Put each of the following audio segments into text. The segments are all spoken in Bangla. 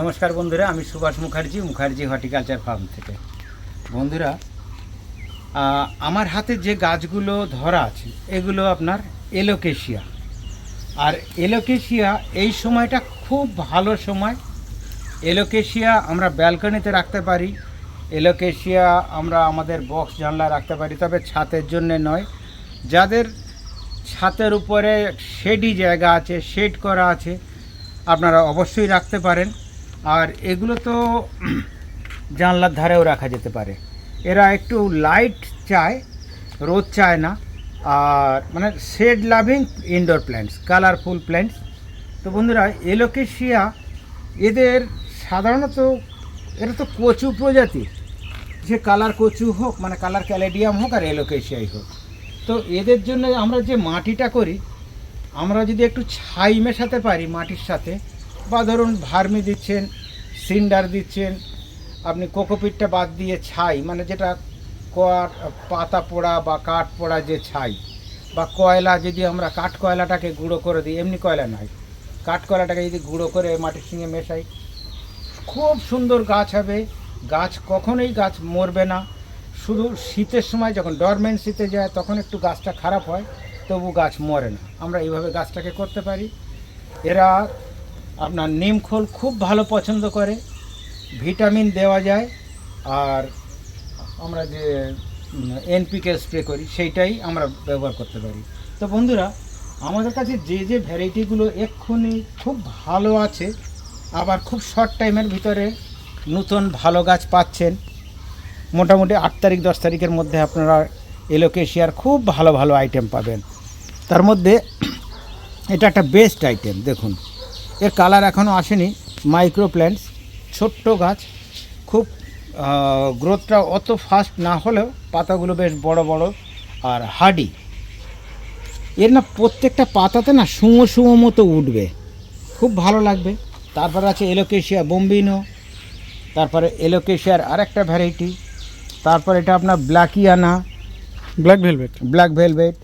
নমস্কার বন্ধুরা, আমি সুভাষ মুখার্জি মুখার্জি হর্টিকালচার ফার্ম থেকে। বন্ধুরা আমার হাতে যে গাছগুলো ধরা আছে, এগুলো আপনার এলোকেশিয়া। আর এলোকেশিয়া এই সময়টা খুব ভালো সময়। এলোকেশিয়া আমরা ব্যালকনিতে রাখতে পারি, এলোকেশিয়া আমরা আমাদের বক্স জানলা রাখতে পারি, তবে ছাতের জন্যে নয়। যাদের ছাতের উপরে শেডি জায়গা আছে, শেড করা আছে, আপনারা অবশ্যই রাখতে পারেন। আর এগুলো তো জানলার ধারেও রাখা যেতে পারে। এরা একটু লাইট চায়, রোদ চায় না। আর মানে shade loving indoor plants colourful plants তো বন্ধুরা এলোকেশিয়া এদের সাধারণত এটা তো কচু প্রজাতি যে কালার কচু হোক মানে কালার ক্যালেডিয়াম হোক আর এলোকেশিয়াই হোক। তো এদের জন্য আমরা যে মাটিটা করি, আমরা যদি একটু ছাই মেশাতে পারি মাটির সাথে বা ধরুন ভার্মি দিচ্ছেন, সিন্ডার দিচ্ছেন, আপনি কোকোপিটটা বাদ দিয়ে ছাই মানে যেটা কাঠ পাতা পোড়া বা কাঠ পোড়া যে ছাই, বা কয়লা যদি আমরা কাঠ কয়লাটাকে গুঁড়ো করে দিই, এমনি কয়লা নয়, কাঠ কয়লাটাকে যদি গুঁড়ো করে মাটির সঙ্গে মেশাই, খুব সুন্দর গাছ হবে, গাছ কখনোই গাছ মরবে না, শুধু শীতের সময় যখন ডরমেন্ট শীতে যায় তখন একটু গাছটা খারাপ হয়, তবু গাছ মরে না, আমরা এইভাবে গাছটাকে করতে পারি। এরা আপনার নিমখোল খুব ভালো পছন্দ করে, ভিটামিন দেওয়া যায়, আর আমরা যে এনপিকে স্প্রে করি, সেইটাই আমরা ব্যবহার করতে পারি। তো বন্ধুরা, আমাদের কাছে যে যে ভ্যারাইটিগুলো এক্ষুনি খুব ভালো আছে, আবার খুব শর্ট টাইমের ভিতরে নতুন ভালো গাছ পাচ্ছেন, মোটামুটি আট তারিখ, দশ তারিখের মধ্যে আপনারা এলোকেশিয়ার খুব ভালো ভালো আইটেম পাবেন। তার মধ্যে এটা একটা বেস্ট আইটেম দেখুন। এর কালার এখনও আসেনি মাইক্রো প্ল্যান্টস ছোট্ট গাছ খুব গ্রোথটা অত ফাস্ট না হলেও পাতাগুলো বেশ বড় বড় আর হার্ডি এর না প্রত্যেকটা পাতাতে না সুমো সুমো মতো উঠবে। খুব ভালো লাগবে। তারপর আছে এলোকেশিয়া বোম্বিনো তারপরে এলোকেশিয়ার আরেকটা ভ্যারাইটি তারপর এটা আপনার ব্ল্যাকিয়ানা ব্ল্যাক ভেলভেট ব্ল্যাক ভেলভেট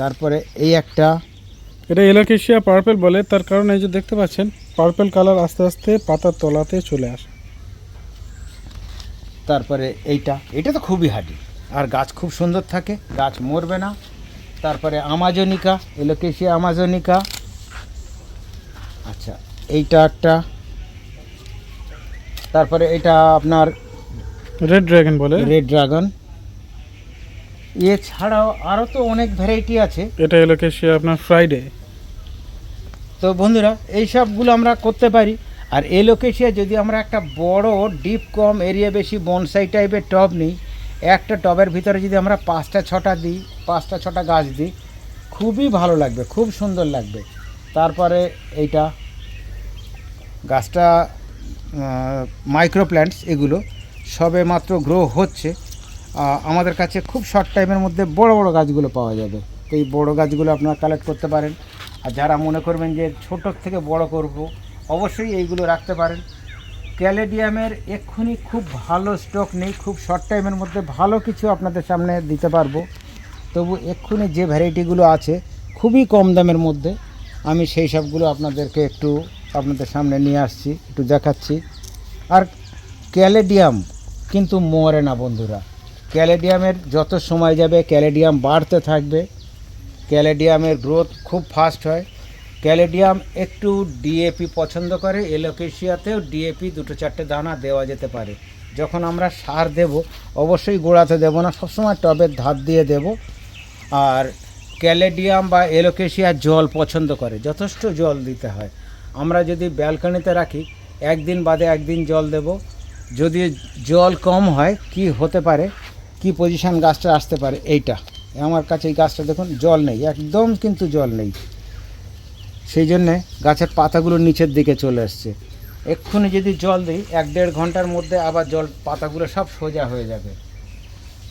তারপরে এই একটা। এটা এলোকেশিয়া পার্পেল বলে তার কারণ এই যে দেখতে পাচ্ছেন পার্পেল কালার আস্তে আস্তে পাতার তলাতে চলে আসে। তারপরে এইটা এটা তো খুবই হাঁটি আর গাছ খুব সুন্দর থাকে গাছ মরবে না। তারপরে আমাজনিকা এলোকেশিয়া আমাজনিকা। আচ্ছা এইটা একটা। তারপরে এটা আপনার রেড ড্রাগন বলে। রেড ড্রাগন এছাড়াও আরও তো অনেক ভ্যারাইটি আছে। এটা এলোকেশিয়া আপনার ফ্রাইডে তো বন্ধুরা, এই সবগুলো আমরা করতে পারি। আর এলোকেশিয়া যদি আমরা একটা বড় ডিপ কম এরিয়া বেশি বনসাই টাইপের টব নিই, একটা টবের ভিতরে যদি আমরা পাঁচটা, ছটা দিই, পাঁচটা, ছটা গাছ দিই, খুবই ভালো লাগবে, খুব সুন্দর লাগবে। তারপরে এইটা, গাছটা মাইক্রো প্ল্যান্টস এগুলো সবে মাত্র গ্রো হচ্ছে। আমাদের কাছে খুব শর্ট টাইমের মধ্যে বড় বড় গাছগুলো পাওয়া যাবে। তো এই বড় গাছগুলো আপনারা কালেক্ট করতে পারেন। আর যারা মনে করবেন যে ছোটোর থেকে বড় করব, অবশ্যই এইগুলো রাখতে পারেন। ক্যালেডিয়ামের এক্ষুনি খুব ভালো স্টক নেই, খুব শর্ট টাইমের মধ্যে ভালো কিছু আপনাদের সামনে দিতে পারব। তবু এক্ষুনি যে ভ্যারাইটিগুলো আছে, খুবই কম দামের মধ্যে আমি সেই সবগুলো আপনাদেরকে একটু আপনাদের সামনে নিয়ে আসছি, একটু দেখাচ্ছি। আর ক্যালেডিয়াম কিন্তু মরে না বন্ধুরা। ক্যালেডিয়ামের যত সময় যাবে, ক্যালেডিয়াম বাড়তে থাকবে। ক্যালেডিয়ামের গ্রোথ খুব ফাস্ট হয়। ক্যালেডিয়াম একটু ডিএপি পছন্দ করে, এলোকেশিয়াতেও ডিএপি দুটো চারটে দানা দেওয়া যেতে পারে। যখন আমরা সার দেব, অবশ্যই গোড়াতে দেবো না, সবসময় টবের ধার দিয়ে দেব। আর ক্যালেডিয়াম বা এলোকেশিয়া জল পছন্দ করে, যথেষ্ট জল দিতে হয়। আমরা যদি ব্যালকনিতে রাখি, একদিন বাদে একদিন জল দেব। যদি জল কম হয়, কি হতে পারে? কি পজিশন গাছটা আসতে পারে? এইটা। আমার কাছে এই গাছটা দেখুন, জল নেই, একদম কিন্তু জল নেই। সেই জন্যে গাছের পাতাগুলো নিচের দিকে চলে আসছে। এক্ষুনি যদি জল দিই, এক দেড় ঘণ্টার মধ্যে আবার জল পাতাগুলো সব সোজা হয়ে যাবে।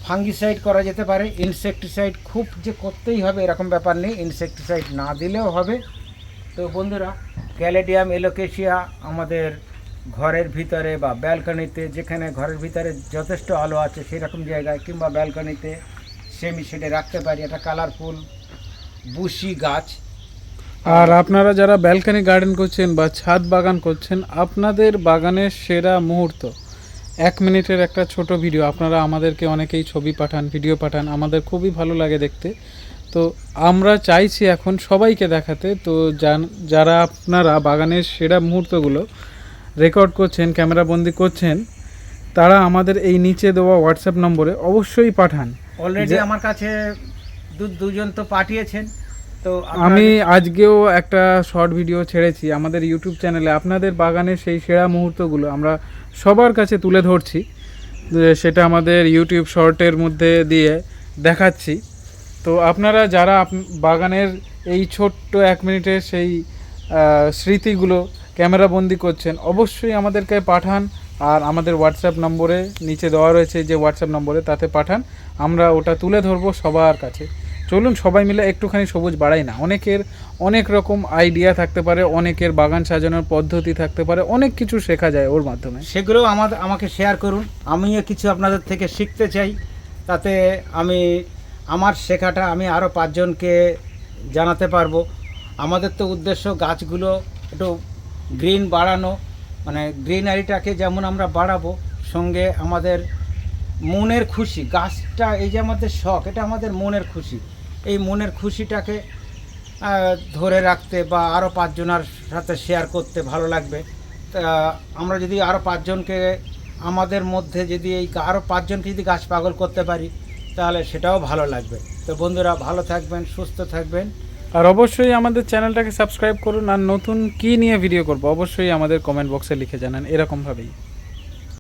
ফাঙ্গিসাইড করা যেতে পারে, ইনসেকটিসাইড খুব যে করতেই হবে এরকম ব্যাপার নেই, ইনসেকটিসাইড না দিলেও হবে। তো বন্ধুরা ক্যালেডিয়াম এলোকেশিয়া আমাদের ঘরের ভিতরে বা ব্যালকনিতে, যেখানে ঘরের ভিতরে যথেষ্ট আলো আছে, সেরকম জায়গায় কিংবা ব্যালকনিতে সেমি শেডে রাখতে পারি, একটা কালারফুল বুশি গাছ। আর আপনারা যারা ব্যালকানি গার্ডেন করছেন বা ছাদ বাগান করছেন, আপনাদের বাগানের সেরা মুহূর্ত। এক মিনিটের একটা ছোট ভিডিও আপনারা আমাদেরকে অনেকেই ছবি পাঠান ভিডিও পাঠান, আমাদের খুবই ভালো লাগে দেখতে। তো আমরা চাইছি এখন সবাইকে দেখাতে, তো যারা আপনারা বাগানের সেরা মুহূর্তগুলো রেকর্ড করছেন ক্যামেরাবন্দি করছেন, তারা আমাদের এই নিচে দেওয়া হোয়াটসঅ্যাপ নম্বরে অবশ্যই পাঠান। অলরেডি আমার কাছে দুজন তো পাঠিয়েছেন তো আমি আজকেও একটা শর্ট ভিডিও ছেড়েছি আমাদের ইউটিউব চ্যানেলে আপনাদের বাগানের সেই সেরা মুহূর্তগুলো আমরা সবার কাছে তুলে ধরছি সেটা আমাদের ইউটিউব শর্টের মধ্যে দিয়ে দেখাচ্ছি। তো আপনারা যারা বাগানের এই ছোট্ট এক মিনিটের সেই স্মৃতিগুলো ক্যামেরাবন্দি করছেন অবশ্যই আমাদেরকে পাঠান। আর আমাদের হোয়াটসঅ্যাপ নম্বরে নিচে দেওয়া রয়েছে যে হোয়াটসঅ্যাপ নম্বরে, তাতে পাঠান। আমরা ওটা তুলে ধরবো সবার কাছে। চলুন সবাই মিলে একটুখানি সবুজ বাড়াই না। অনেকের অনেক রকম আইডিয়া থাকতে পারে, অনেকের বাগান সাজানোর পদ্ধতি থাকতে পারে, অনেক কিছু শেখা যায় ওর মাধ্যমে। সেগুলো আমাদের আমাকে শেয়ার করুন। আমিও কিছু আপনাদের থেকে শিখতে চাই। তাতে আমি, আমার শেখাটা আমি আরও পাঁচজনকে জানাতে পারব। আমাদের তো উদ্দেশ্য গাছগুলো একটু গ্রিন বাড়ানো মানে গ্রিনারিটাকে যেমন আমরা বাড়াবো, সঙ্গে আমাদের মনের খুশি, গাছটা এই যে আমাদের শখ, এটা আমাদের মনের খুশি। এই মনের খুশিটাকে ধরে রাখতে বা আরও পাঁচজনের সাথে শেয়ার করতে ভালো লাগবে। তা, আমরা যদি আরও পাঁচজনকে, আমাদের মধ্যে যদি এই আরও পাঁচজনকে যদি গাছ পাগল করতে পারি, তাহলে সেটাও ভালো লাগবে। তো বন্ধুরা, ভালো থাকবেন, সুস্থ থাকবেন। আর অবশ্যই আমাদের চ্যানেলটাকে সাবস্ক্রাইব করুন আর নতুন কি নিয়ে ভিডিও করব, অবশ্যই আমাদের কমেন্ট বক্সে লিখে জানান, এরকমভাবেই।